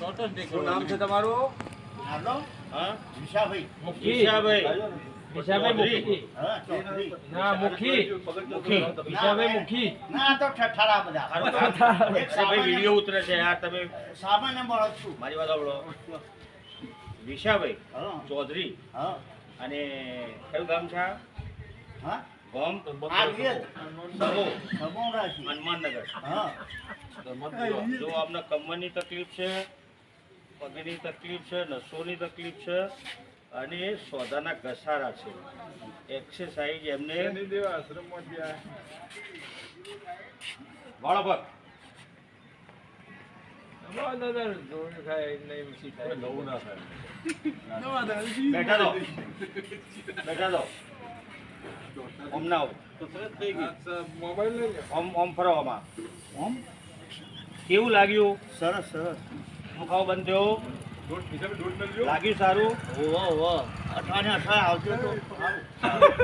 શું નામ છે તમારું? હાલો હા? વિશાભાઈ. મુખી. ઈશાભાઈ વિશાભાઈ મુખી. હા ચોકડી. ના મુખી. મુખી. વિશાભાઈ મુખી. ના આ તો ઠઠારા બધા. હારું. એક ભાઈ સામાન્ય વીડિયો ઉતરે છે. યાર તમે સામાન્ય માણસ છું. મારી વાત વિશાભાઈ હા. ચૌધરી. હા. અને કયું ગામ છે હનુમાનનગર. હા. જો અમને કમવાની તકલીફ છે પગની તકલીફ છે નસોની તકલીફ છે અને સોદાના ઘસારા છે. એક્સરસાઇઝ એમને બેઠા દો. બેઠા દો. ઓમ ના આવો. ઓમ ઓમ ફરો આમાં ઓમ. કેવું લાગ્યું? સરસ સરસ. મુખાવ બંધ થયો. લાગ્યું સારું? ઓવા ઓવા અઠવાડિયા અઠવાડિયા આવજો તો. સારું.